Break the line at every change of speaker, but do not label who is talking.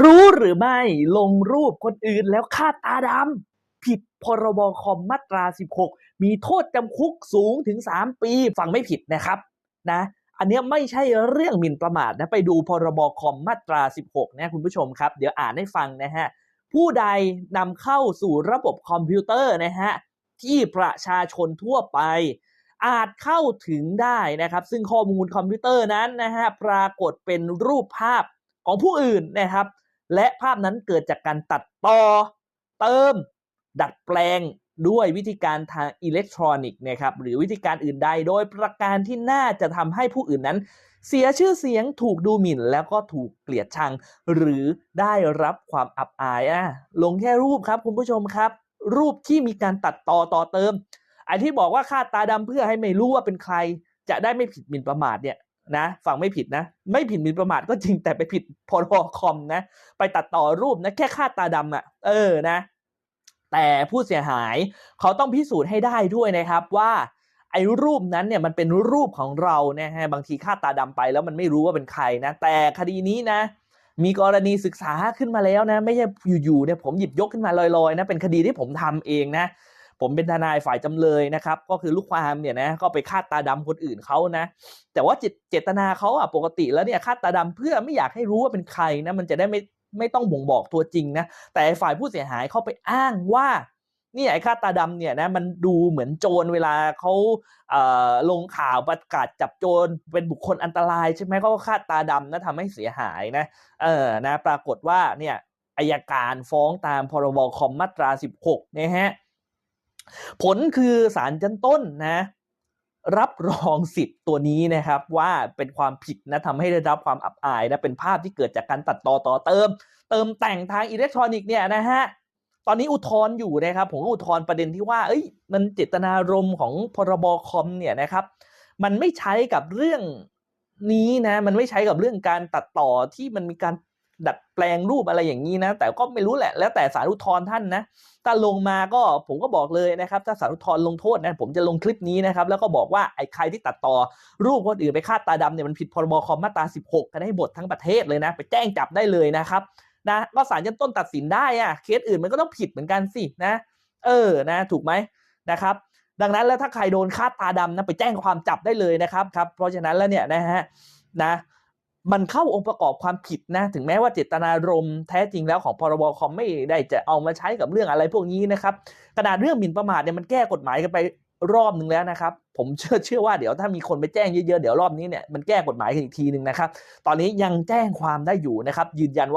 รู้หรือไม่ลงรูปคนอื่นแล้วฆ่าตาดำผิดพรบคอมมาตรา 16 มีโทษจำคุกสูงถึง 3 ปีฟังไม่ผิดนะครับนะอันนี้ไม่ใช่เรื่องหมิ่นประมาทนะไปดูพรบคอมมาตรา 16 นะคุณผู้ชมครับ เดี๋ยวอ่านให้ฟังนะฮะ ผู้ใดนำเข้าสู่ระบบคอมพิวเตอร์นะฮะ ที่ประชาชนทั่วไป อาจเข้าถึงได้นะครับ ซึ่งข้อมูลคอมพิวเตอร์นั้นนะฮะ ปรากฏเป็นรูปภาพ ของผู้อื่นนะครับ และภาพนั้นเกิดจากการตัดต่อเติม ดัดแปลงด้วยวิธีการทางอิเล็กทรอนิกส์นะครับหรือวิธีการอื่นใดโดยประการที่น่าจะทำให้ผู้อื่นนั้น เสียชื่อเสียงถูกดูหมิ่น แล้วก็ถูกเกลียดชัง หรือได้รับความอับอายอะลงแค่รูปครับคุณผู้ชมครับ รูปที่มีการตัดต่อต่อเติมไอ้ที่บอกว่าคาดตาดำเพื่อให้ไม่รู้ว่าเป็นใคร จะได้ไม่ผิดหมิ่นประมาทเนี่ย นะฟังไม่ผิดนะ ไม่ผิดมินประมาทก็จริงแต่ไปผิดพรบคอมนะ ไปตัดต่อรูปนะแค่คาตาดำอะ เออนะ แต่ผู้เสียหายเขาต้องพิสูจน์ให้ได้ด้วยนะครับว่าไอ้รูปนั้นเนี่ยมันเป็นรูปของเรานะฮะบางทีคาตาดำไปแล้วมันไม่รู้ว่าเป็นใครนะ แต่คดีนี้นะ มีกรณีศึกษาขึ้นมาแล้วนะ ไม่ใช่อยู่ๆเนี่ยผมหยิบยกขึ้นมาลอยๆนะเป็นคดีที่ผมทำเองนะ ผมเป็นทนายฝ่ายจำเลยนะครับ ก็คือลูกความเนี่ยนะก็ไปคาดตาดำคนอื่นเขานะ แต่ว่าเจตเจตนาเขาอะปกติแล้วเนี่ยคาดตาดำเพื่อไม่อยากให้รู้ว่าเป็นใครนะมันจะได้ไม่ไม่ต้องบ่งบอกตัวจริงนะแต่ฝ่ายผู้เสียหายเขาไปอ้างว่านี่ไอ้คาดตาดำเนี่ยนะมันดูเหมือนโจรเวลาเขาเลงข่าวประกาศจับโจรเป็นบุคคลอันตรายใช่ไหมเขาก็คาดตาดำนะทำให้เสียหายนะเออนะปรากฏว่าเนี่ยอายการฟ้องตามพรบคอมมาตรา 16นะฮะ ผลคือศาลชั้นต้นนะ รับรองสิทธิ์ตัวนี้นะครับ ว่าเป็นความผิดนะทำให้ได้รับความอับอายนะเป็นภาพที่เกิดจากการตัดต่อต่อเติม เติมแต่งทางอิเล็กทรอนิกส์เนี่ยนะฮะตอนนี้อุทธรณ์อยู่นะครับ ผมก็อุทธรณ์ประเด็นที่ว่า เอ้ย มันเจตนารมณ์ของพรบคอมเนี่ยนะครับ มันไม่ใช้กับเรื่องนี้นะ มันไม่ใช้กับเรื่องการตัดต่อที่มันมีการ ดัดแปลงรูปอะไรอย่างนี้นะ แต่ก็ไม่รู้แหละ แล้วแต่สารุทธรท่านนะถ้าลงมาก็ผมก็บอกเลยนะครับ ถ้าสารุทธรณ์ลงโทษนะผมจะลงคลิปนี้นะครับ แล้วก็บอกว่าไอ้ใครที่ตัดต่อรูปคนอื่นไปฆ่าตาดำเนี่ยมันผิดพรบคอมมาตรา 16 กันให้หมดทั้งประเทศเลยนะ ไปแจ้งจับได้เลยนะครับนะก็ศาลชั้นต้นตัดสินได้อะเคสอื่นมันก็ต้องผิดเหมือนกันสินะ เออนะ ถูกไหมนะครับ ดังนั้นแล้วถ้าใครโดนฆ่าตาดำนะไปแจ้งความจับได้เลยนะครับครับ เพราะฉะนั้นแล้วเนี่ยนะฮะนะ มันเข้าองค์ประกอบความผิดนะ ถึงแม้ว่าเจตนารมณ์แท้จริงแล้วของพรบคอมไม่ได้จะเอามาใช้กับเรื่องอะไรพวกนี้นะครับขนาดเรื่องหมิ่นประมาทเนี่ยมันแก้กฎหมายกันไปรอบหนึ่งแล้วนะครับ ผมเชื่อเชื่อว่าเดี๋ยวถ้ามีคนไปแจ้งเยอะๆเดี๋ยวรอบนี้เนี่ยมันแก้กฎหมายกันอีกทีหนึ่งนะครับ ตอนนี้ยังแจ้งความได้อยู่นะครับ ยืนยันว่า